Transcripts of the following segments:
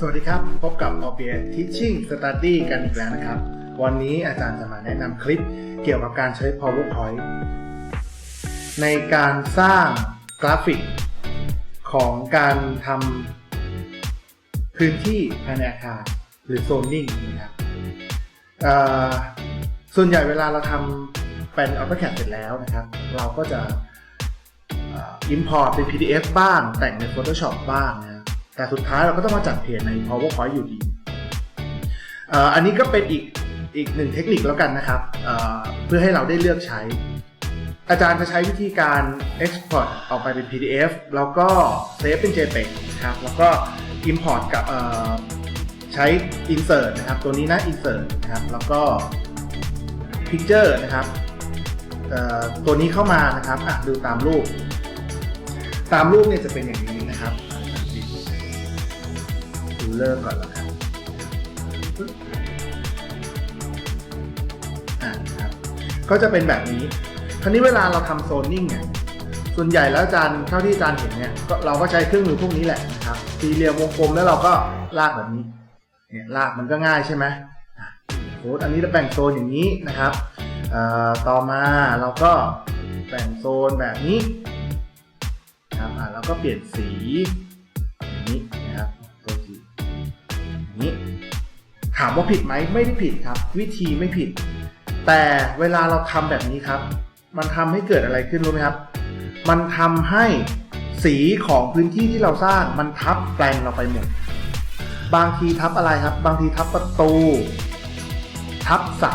สวัสดีครับ พบกับ o b i a Teaching Study กันอีกแล้วนะครับ วันนี้อาจารย์จะมาแนะนำคลิปเกี่ยวกับการใช้ PowerPoint ในการสร้างกราฟิกของการทำพื้นที่ภายในอาคารหรือโซนนิ่งนะครับส่วนใหญ่เวลาเราทำเป็น AutoCAD เสร็จแล้วนะครับ เราก็จะอ่อ import เป็น PDF บ้างแต่งใน Photoshop บ้างนะ แต่สุดท้ายเราก็ต้องมาจัดเขียนใน PowerPoint อยู่ดีอันนี้ก็เป็นอีกอีกหนึ่งเทคนิคแล้วกันนะครับ เพื่อให้เราได้เลือกใช้ อาจารย์จะใช้วิธีการ Export ออกไปเป็น PDF แล้วก็เซฟเป็น JPEG นะครับ แล้วก็ Import กับใช้ Insert นะครับ ตัวนี้นะ Insert นะครับ แล้วก็ Picture นะครับตัวนี้เข้ามานะครับอะดูตามรูป ตามรูปเนี่ยจะเป็นอย่างนี้ รับดูเริ่มก่อนแล้วกันอ่าครับก็จะเป็นแบบนี้ คราวนี้เวลาเราทำโซนนิ่งเนี่ย ส่วนใหญ่แล้วอาจารย์เท่าที่อาจารย์เห็นเนี่ยก็เราก็ใช้เครื่องมือพวกนี้แหละนะครับ สี่เหลี่ยมวงกลมแล้วเราก็ลากแบบนี้ เนี่ยลากมันก็ง่ายใช่ไหมโค้ดอันนี้เราแบ่งโซนอย่างนี้นะครับ ต่อมาเราก็แบ่งโซนแบบนี้นะครับแล้วก็เปลี่ยนสีอย่างนี้ ถามว่าผิดไหมไม่ได้ผิดครับ วิธีไม่ผิด แต่เวลาเราทำแบบนี้ครับ มันทำให้เกิดอะไรขึ้นรู้ไหมครับ มันทำให้สีของพื้นที่ที่เราสร้างมันทับแปลงเราไปหมด บางทีทับอะไรครับ บางทีทับประตู ทับเสา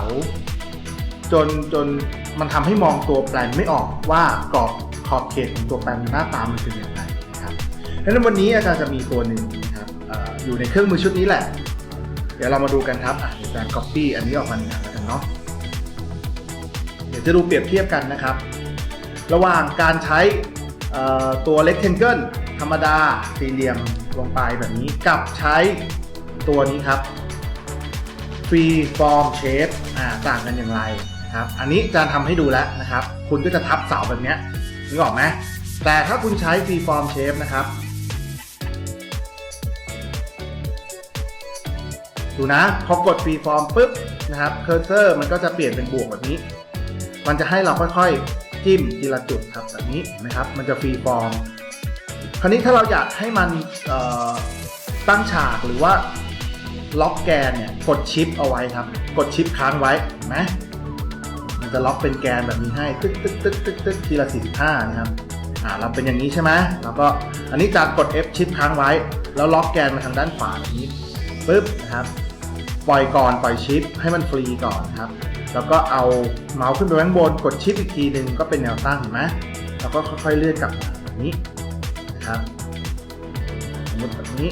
จนจนมันทำให้มองตัวแปลนไม่ออกว่ากรอบขอบเขตของตัวแปลนหน้าตามันเป็นอย่างไรนะครับดังนั้นวันนี้อาจารย์จะมีตัวหนึ่งนะครับออยู่ในเครื่องมือชุดนี้แหละ เดี๋ยวเรามาดูกันครับอะเดี๋ยวอาร copy อันนี้ออกมาหนึ่งอันแล้วกันเนาะเดี๋ยวจะดูเปรียบเทียบกันนะครับ ระหว่างการใช้ตัว rectangle ธรรมดาสี่เหลี่ยมลงไปแบบนี้กับใช้ตัวนี้ครับ free form shape อ่าต่างกันอย่างไรนะครับ อันนี้อาจารย์ทำให้ดูแล้วนะครับ คุณก็จะทับเสาแบบนี้นึกออกไหมแต่ถ้าคุณใช้ free form shape นะครับ ดูนะ พอกด free form ปุ๊บนะครับเคอร์เซอร์มันก็จะเปลี่ยนเป็นบวกแบบนี้ มันจะให้เราค่อยๆจิ้มทีละจุดครับแบบนี้นไหมครับ มันจะฟรีฟอร์มคราวนี้ถ้าเราอยากให้มันตั้งฉากหรือว่าล็อกแกนเนี่ยกดชิปเอาไว้ครับ กดชิปค้างไว้นไหมมันจะล็อกเป็นแกนแบบนี้ให้ตึ๊กตึ๊กตึ๊กตึ๊กตึ๊กทีละ45นะครับอ่าเราเป็นอย่างนี้ใช่ไหมแล้วก็อันนี้จะกด F ชิปค้างไว้ แล้วล็อกแกนมาทางด้านขวาแบบนี้ปึ๊บนะครับ ปล่อยก่อนปล่อยชิปให้มันฟรีก่อนครับ แล้วก็เอาเมาส์ขึ้นไปข้างบนกดชิปอีกทีหนึ่งก็เป็นแนวตั้งเห็นไหมแล้วก็ค่อยๆเลื่อนกลับมาแบบนี้นะครับสมมติแบบนี้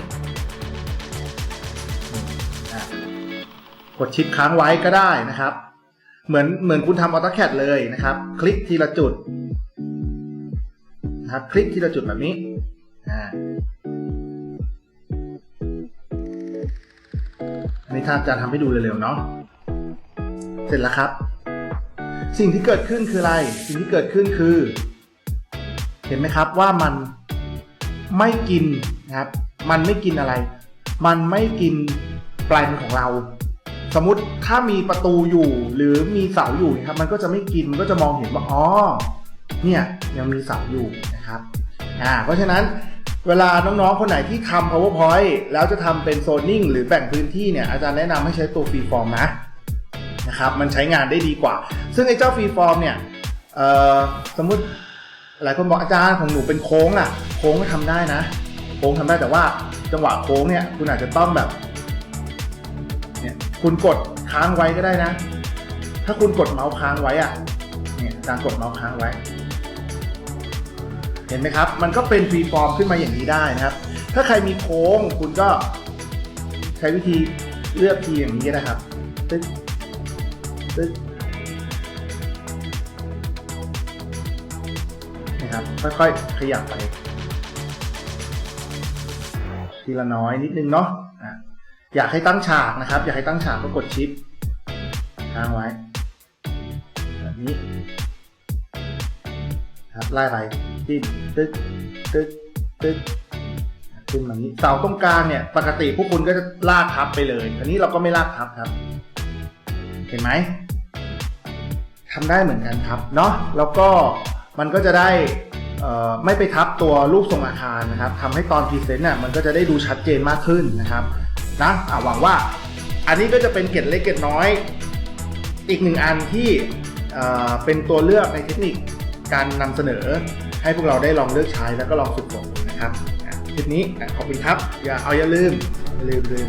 กดชิปค้างไว้ก็ได้นะครับ เหมือนเหมือนคุณทำ AutoCAD เลยนะครับ คลิกทีละจุดนะครับ คลิกทีละจุดแบบนี้อ่า นนี้ถ้าจะทำให้ดูเร็วๆเนาะเสร็จแล้วครับ สิ่งที่เกิดขึ้นคืออะไร สิ่งที่เกิดขึ้นคือ เห็นไหมครับว่ามันไม่กินนะครับ มันไม่กินอะไร มันไม่กินแปลนของเรา สมมติถ้ามีประตูอยู่หรือมีเสาอยู่นะครับ มันก็จะไม่กินมันก็จะมองเห็นว่าอ๋อเนี่ยยังมีเสาอยู่นะครับอ่าเพราะฉะนั้น เวลาน้องๆ คนไหนที่ทำ powerpoint แล้วจะทำเป็นโซนนิ่งหรือแบ่งพื้นที่เนี่ย อาจารย์แนะนำให้ใช้ตัว free form นะนะครับมันใช้งานได้ดีกว่า ซึ่งไอ้เจ้าฟรีฟอร์มเนี่ยสมมติหลายคนบอกอาจารย์ของหนูเป็นโค้งอะโค้งก็ทำได้นะ โค้งทำได้แต่ว่าจังหวะโค้งเนี่ยคุณอาจจะต้องแบบเนี่ยคุณกดค้างไว้ก็ได้นะ ถ้าคุณกดเมาส์ค้างไว้อะเนี่ยอาจารย์กดเมาส์ค้างไว้ เห็นไหมครับ มันก็เป็นฟรีฟอร์มขึ้นมาอย่างนี้ได้นะครับ ถ้าใครมีโค้งคุณก็ใช้วิธีเลือกทีอย่างนี้นะครับตึ๊กตึ๊กนะครับค่อยๆขยับไป ทีละน้อยนิดนึงเนาะอยากให้ตั้งฉากนะครับ อยากให้ตั้งฉากก็กดชิปค้างไว้แบบนี้ ครับไล่ไปจิ้มตึ๊กตึ๊กตึ๊กขึ้นมานี้เสาตรงกลางเนี่ยปกติพวกคุณก็จะลากทับไปเลยอันนี้เราก็ไม่ลากทับครับ เห็นไหมทำได้เหมือนกันครับเนาะแล้วก็มันก็จะได้ไม่ไปทับตัวรูปทรงอาคารนะครับทำให้ตอนพรีเซนต์เนี่ยมันก็จะได้ดูชัดเจนมากขึ้นนะครับนะหวังว่าอันนี้ก็จะเป็นเกร็ดเล็กเกร็ดน้อย อีกหนึ่งอันที่เป็นตัวเลือกในเทคนิค การนำเสนอให้พวกเราได้ลองเลือกใช้แล้วก็ลองฝึกฝนนะครับคลิปนี้ขอบคุณครับ อย่าเอาอย่าลืมลืมลืม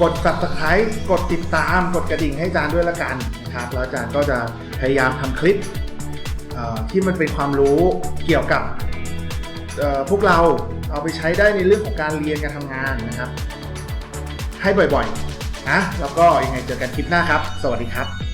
กด subscribe กดติดตาม กดกระดิ่งให้อาจารย์ด้วยละกันนะครับแล้วอาจารย์ก็จะพยายามทำคลิปที่มันเป็นความรู้เกี่ยวกับพวกเราเอาไปใช้ได้ในเรื่องของการเรียนการทำงานนะครับ ให้บ่อยๆนะแล้วก็ยังไงเจอกันคลิปหน้าครับ สวัสดีครับ